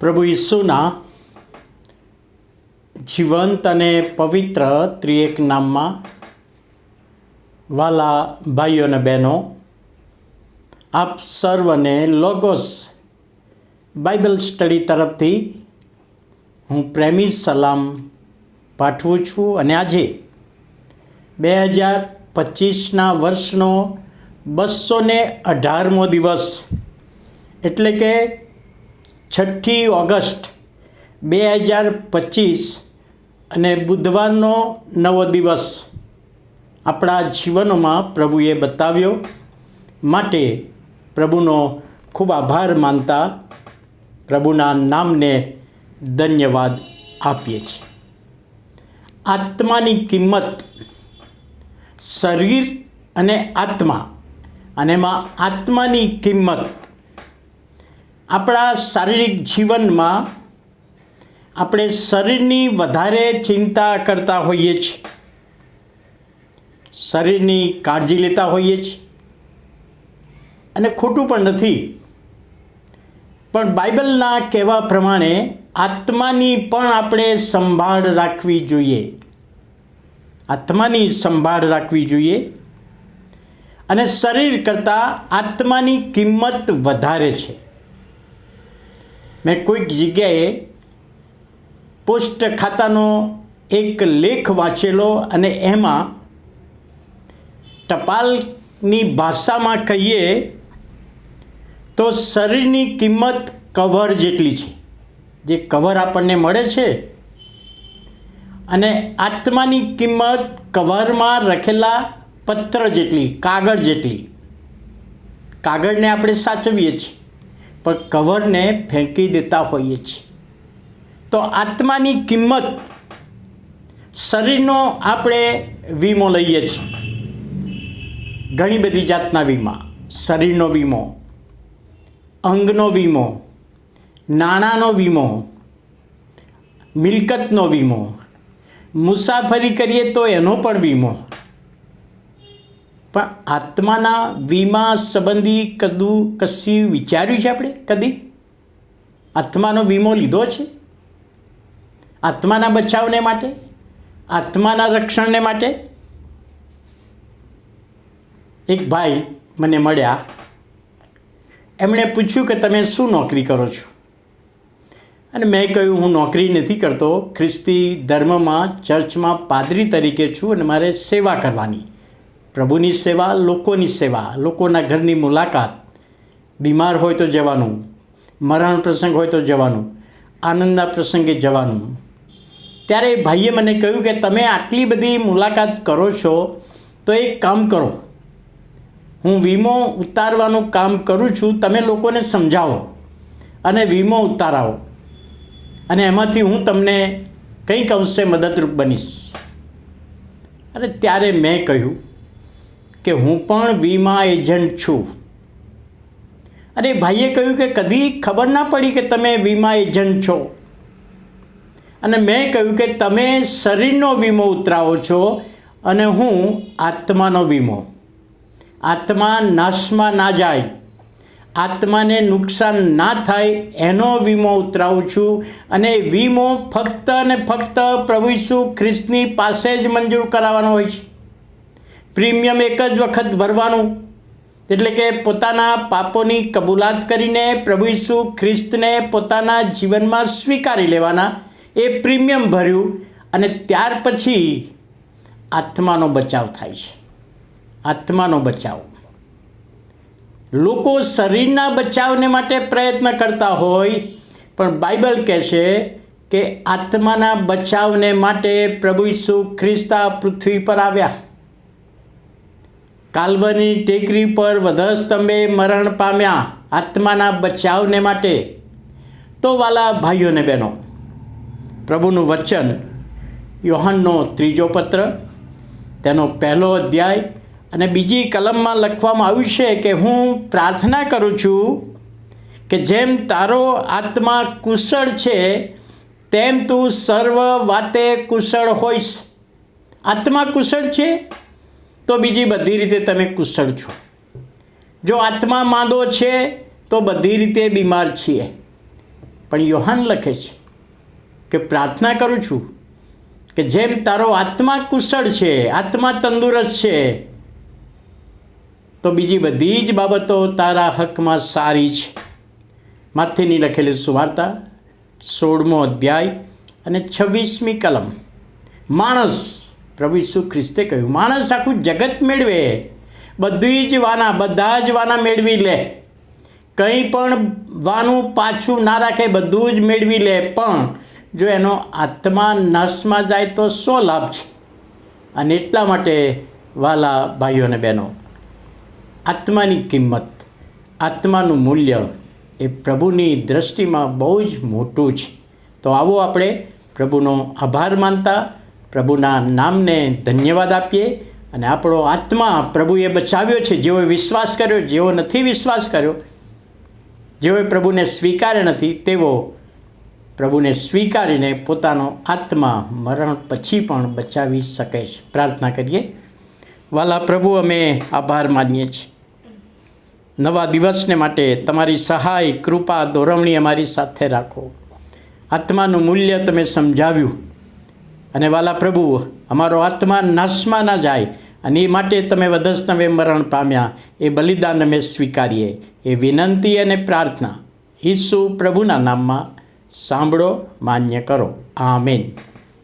પ્રભુ ઈસુના જીવંત અને પવિત્ર ત્રિએક નામમાં વાલા ભાઈઓ અને બહેનો, આપ સર્વને લોગોસ બાઇબલ સ્ટડી તરફથી હું પ્રેમી સલામ પાઠવું છું અને આજે બે હજાર પચીસના વર્ષનો બસો અઢારમો દિવસ એટલે કે છઠ્ઠી ઓગસ્ટ બે હજાર પચીસ અને બુધવારનો નવો દિવસ આપણા જીવનોમાં પ્રભુએ બતાવ્યો. માટે પ્રભુનો ખૂબ આભાર માનતા પ્રભુના નામને ધન્યવાદ આપીએ છીએ. આત્માની કિંમત શરીર અને આત્મા અને એમાં આત્માની કિંમત આપણા શારીરિક જીવનમાં આપણે શરીરની વધારે ચિંતા કરતા હોઈએ છીએ. શરીરની કાળજી લેતા હોઈએ છીએ. અને ખોટું પણ નથી. પણ બાઇબલના કહેવા પ્રમાણે આત્માની પણ આપણે સંભાળ રાખવી જોઈએ. આત્માની સંભાળ રાખવી જોઈએ. અને શરીર કરતાં આત્માની કિંમત વધારે છે. મેં કોઈક જગ્યાએ પોસ્ટ ખાતાનો એક લેખ વાંચેલો અને એમાં ટપાલની ભાષામાં કહીએ તો શરીરની કિંમત કવર જેટલી છે. જે કવર આપણને મળે છે અને આત્માની કિંમત કવરમાં રખેલા પત્ર જેટલી, કાગળ જેટલી. કાગળને આપણે સાચવીએ છીએ. પણ કવરને ફેંકી દેતા હોઈએ છીએ. તો આત્માની કિંમત શરીરનો આપણે વીમો લઈએ છીએ. ઘણી બધી જાતના વીમા. શરીરનો વીમો, અંગનો વીમો, નાણાંનો વીમો, મિલકતનો વીમો, મુસાફરી કરીએ તો એનો પણ વીમો. પણ આત્માના વીમા સંબંધી કદું કશી વિચાર્યું છે આપણે? કદી? આત્માનો વીમો લીધો છે? આત્માના બચાવને માટે? આત્માના રક્ષણને માટે? એક ભાઈ મને મળ્યા. એમણે પૂછ્યું કે તમે શું નોકરી કરો છો? અને મેં કહ્યું, હું નોકરી નથી કરતો. ખ્રિસ્તી ધર્મમાં ચર્ચમાં પાદરી તરીકે છું અને મારે સેવા કરવાની. પ્રભુની સેવા, લોકોની સેવા, લોકોના ઘરની મુલાકાત. બીમાર હોય તો જવાનું, મરણ પ્રસંગ હોય તો જવાનું, આનંદના પ્રસંગે જવાનું. ત્યારે ભાઈએ મને કહ્યું કે તમે આટલી બધી મુલાકાત કરો છો, તો એક કામ કરો. હું વીમો ઉતારવાનું કામ કરું છું, તમે લોકોને સમજાવો અને વીમો ઉતારાવો. અને એમાંથી હું તમને કંઈક અંશે મદદરૂપ બનીશ. અને ત્યારે મેં કહ્યું કે હું પણ વીમા એજન્ટ છું. અરે ભાઈએ કહ્યું કે કદી ખબર ના પડી કે તમે વીમા એજન્ટ છો. અને મેં કહ્યું કે તમે શરીરનો વીમો ઉતરાવો છો અને હું આત્માનો વીમો. આત્મા નાશમાં ના જાય. આત્માને નુકસાન ના થાય એનો વીમો ઉતરાવું છું અને વીમો ફક્ત અને ફક્ત પ્રભુ ઈસુ ખ્રિસ્તની પાસે જ મંજૂર કરાવવાનો હોય છે. પ્રીમિયમ એક જ વખત ભરવાનું. એટલે કે પોતાના પાપોની કબૂલાત કરીને પ્રભુ ઈસુ ખ્રિસ્તને પોતાના જીવનમાં સ્વીકારી લેવાના. એ પ્રીમિયમ ભર્યું અને ત્યાર પછી આત્માનો બચાવ થાય છે. આત્માનો બચાવ. લોકો શરીરના બચાવને માટે પ્રયત્ન કરતા હોય, પણ બાઇબલ કહે છે કે આત્માના બચાવને માટે પ્રભુ ઈસુ ખ્રિસ્તા પૃથ્વી પર આવ્યા. કાલ્વરની ટેકરી પર વધસ્તંભે મરણ પામ્યા આત્માના બચાવને માટે. તો વાલા ભાઈઓને બહેનો, પ્રભુનું વચન, યોહાનનો ત્રીજો પત્ર, તેનો પહેલો અધ્યાય અને બીજી કલમમાં લખવામાં આવ્યું છે કે હું પ્રાર્થના કરું છું કે જેમ તારો આત્મા કુશળ છે, તેમ તું સર્વ વાતે કુશળ હોઈશ. આત્મા કુશળ છે? તો બીજી બધી રીતે તમે કુશળ છો. જો આત્મા માંદો છે, તો બધી રીતે બીમાર છીએ. પણ યોહાન લખે છે કે પ્રાર્થના કરું છું કે જેમ તારો આત્મા કુશળ છે, આત્મા તંદુરસ્ત છે, તો બીજી બધી જ બાબતો તારા હકમાં સારી છે. માથેની લખેલી સુવાર્તા સોળમો અધ્યાય અને છવ્વીસમી કલમ. માણસ પ્રભુ ઈસુ ખ્રિસ્તે કહ્યું, માણસ આખું જગત મેળવે. બધી જ વાના, બધા જ વાના મેળવી લે. કંઈ પણ વાનું પાછું ના રાખે, બધું જ મેળવી લે. પણ જો એનો આત્મા નાશમાં જાય તો સો લાભ છે. અને એટલા માટે, વાલા ભાઈઓ અને બહેનો, આત્માની કિંમત, આત્માનું મૂલ્ય એ પ્રભુની દ્રષ્ટિમાં બહુ જ મોટું છે. તો આવો આપણે પ્રભુનો આભાર માનતા પ્રભુના નામને ધન્યવાદ આપીએ અને આપણો આત્મા પ્રભુએ બચાવ્યો છે. જેઓએ વિશ્વાસ કર્યો, જેઓ નથી વિશ્વાસ કર્યો, જેઓએ પ્રભુને સ્વીકાર્યા નથી, તેઓ પ્રભુને સ્વીકારીને પોતાનો આત્મા મરણ પછી પણ બચાવી શકે છે. પ્રાર્થના કરીએ. વાલા પ્રભુ, અમે આભાર માનીએ છીએ. નવા દિવસને માટે તમારી સહાય, કૃપા, દોરવણી અમારી સાથે રાખો. આત્માનું મૂલ્ય તમે સમજાવ્યું. અને વાલા પ્રભુ, અમારો આત્મા નાશમાં ના જાય અને એ માટે તમે વધસ્તવે મરણ પામ્યા. એ બલિદાન અમે સ્વીકારીએ. એ વિનંતી અને પ્રાર્થના ઈસુ પ્રભુના નામમાં સાંભળો, માન્ય કરો. આમેન.